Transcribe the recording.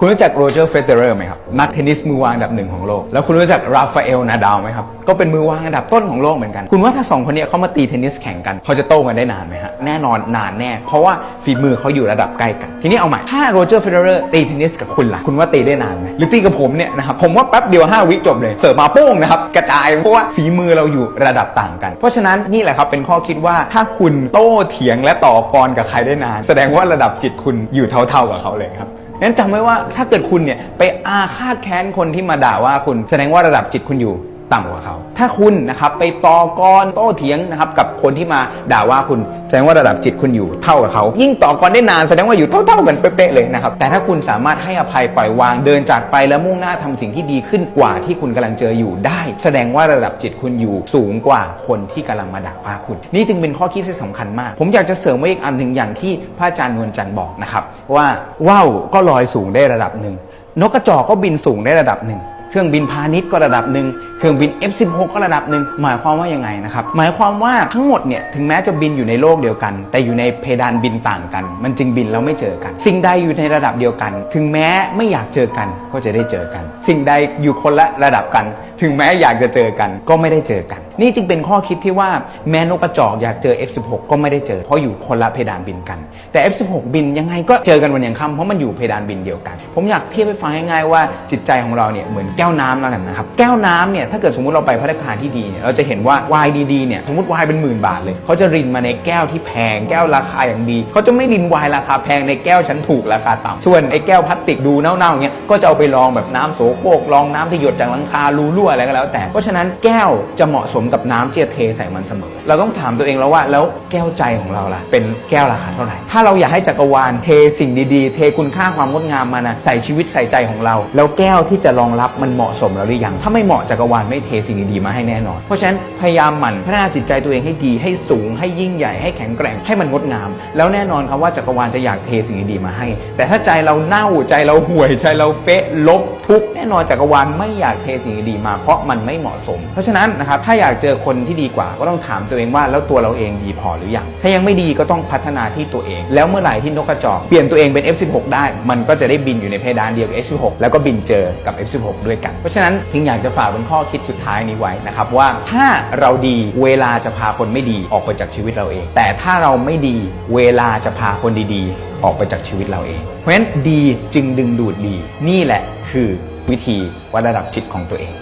คุณรู้จักโรเจอร์เฟเดอร์ไหมครับ นักเทนนิสมือวางอันดับหนึ่งของโลก แล้วคุณรู้จักราฟาเอลนาดาลไหมครับ ก็เป็นมือวางอันดับต้นของโลกเหมือนกัน คุณว่าถ้าสองคนนี้เขามาตีเทนนิสแข่งกัน เขาจะโต้กันได้นานไหมฮะ แน่นอนนานแน่ เพราะว่าฝีมือเขาอยู่ระดับใกล้กัน ทีนี้เอาใหม่ ถ้าโรเจอร์เฟเดอร์ตีเทนนิสกับคุณล่ะ คุณว่าตีได้นานไหมหรือตีกับผมเนี่ยนะครับ ผมว่าแป๊บเดียว 5 วิจบเลย เสิร์ฟมาโป้งนะครับ กระจาย เพราะว่าฝีมือเราอยู่ระดับต่างกัน เพราะฉะนั้นนี่แหละครับเป็นข้อคิดว่าถ้าคุณโต้เถียงและต่อกรกับใครได้นาน แสดงว่าระดับจิตคุณอยู่เท่าๆกับเขาเลยครับ นั้นจำไว้ว่าถ้าเกิดคุณเนี่ยไปอาฆาตแค้นคนที่มาด่าว่าคุณ แสดงว่าระดับจิตคุณอยู่ ต่ำกว่าเขา ถ้าคุณนะครับไปต่อกรโต้เถียงนะครับกับคนที่มาด่าว่าคุณแสดงว่าระดับจิตคุณอยู่เท่ากับเขา ยิ่งต่อกรได้นานแสดงว่าอยู่เท่าๆกันเป๊ะๆเลยนะครับ แต่ถ้าคุณสามารถให้อภัยปล่อยวางเดินจากไปแล้วมุ่งหน้าทำสิ่งที่ดีขึ้นกว่าที่คุณกำลังเจออยู่ได้ แสดงว่าระดับจิตคุณอยู่สูงกว่าคนที่กำลังมาด่าว่าคุณ นี่จึงเป็นข้อคิดที่สำคัญมาก ผมอยากจะเสริมไว้อีกอันหนึ่งอย่างที่พระอาจารย์นวลจันทร์บอกนะครับว่าว่าวก็ลอยสูงได้ระดับหนึ่งนกกระจอกก็บินสูงได้ระดับหนึ่ง เครื่องบินพาณิชย์ก็ระดับหนึ่งเครื่องบิน F16 ก็ระดับหนึ่งหมายความว่ายังไงนะครับหมายความว่าทั้งหมดเนี่ยถึงแม้จะบินอยู่ในโลกเดียวกัน แต่อยู่ในเพดานบินต่างกัน มันจึงบินแล้วไม่เจอกัน สิ่งใดอยู่ในระดับเดียวกัน ถึงแม้ไม่อยากเจอกันก็จะได้เจอกัน สิ่งใดอยู่คนละระดับกัน ถึงแม้อยากจะเจอกันก็ไม่ได้เจอกัน นี่จึงเป็นข้อคิดที่ว่าแม้นกกระจอกอยากเจอ F16 ก็ไม่ได้เจอ เพราะอยู่คนละเพดานบินกัน แต่ F16 บินยังไงก็เจอกันวันยังค่ำเพราะมันอยู่เพดานบินเดียวกัน ผมอยากเทียบให้ฟังง่ายๆว่าจิตใจของเราเนี่ยเหมือนแก้วน้ำแล้วกันนะครับแก้วน้ำเนี่ยถ้าเกิดสมมติเราไปพัฒนาที่ดีเนี่ยเราจะเห็นว่าวน์ดีๆเนี่ยสมมติวน์เป็นหมื่นบาทเลยเขาจะรินมาในแก้วที่แพงแก้วราคาอย่างดีเขาจะไม่รินวน์ราคาแพงในแก้วชั้นถูกราคาต่ำส่วนไอ้แก้วพลาสติกดูเน่าๆอย่างเงี้ยก็จะเอาไปลองแบบน้ำโสโครกลองน้ำที่หยดจากหลังคารูรั่วอะไรก็แล้ว แต่เพราะฉะนั้นแก้วจะเหมาะสมกับน้ำที่จะเทใส่มันเสมอ เราต้องถามตัวเองแล้วว่าแล้วแก้วใจของเราล่ะ เป็นแก้วราคาเท่าไหร่ ถ้าเราอยากให้จักรวาลเทสิ่งดีๆ เทคุณค่าความงดงามมานะใส่ชีวิตใส่ใจของเรา แล้วแก้วที่จะรองรับมันเหมาะสมแล้วหรือยัง ถ้าไม่เหมาะจักรวาลไม่เทสิ่งดีๆมาให้แน่นอน เพราะฉะนั้นพยายามหมั่นพัฒนาจิตใจตัวเองให้ดีให้สูง ให้ยิ่งใหญ่ให้แข็งแกร่งให้มันงดงาม แล้วแน่นอนครับว่าจักรวาลจะอยากเทสิ่งดีๆมาให้ แต่ถ้าใจเราเน่าใจเราห่วยใจเราเฟะลบทุกแน่นอนจักรวาลไม่อยากเทสิ่งดีๆมาเพราะมันไม่เหมาะสม เพราะฉะนั้นนะครับถ้าอยากเจอคนที่ดีกว่า ก็ต้องถามตัวเองว่าแล้วตัวเราเองดีพอหรือยังถ้ายังไม่ดีก็ต้องพัฒนาที่ตัวเอง แล้วเมื่อไหร่ที่นกกระจอกเปลี่ยนตัวเองเป็น F16 ได้ มันก็จะได้บินอยู่ในเพดานเดียวกับ F16 แล้วก็บินเจอกับ F16 ด้วยกัน เพราะฉะนั้นจึงอยากจะฝากเป็นข้อคิดสุดท้ายนี้ไว้นะครับว่าถ้าเราดีเวลาจะพาคนไม่ดีออกไปจากชีวิตเราเอง แต่ถ้าเราไม่ดีเวลาจะพาคนดีๆ ออกไปจากชีวิตเราเอง เพราะฉะนั้นดีจึงดึงดูดดี นี่แหละคือวิธีวัดระดับจิตของตัวเอง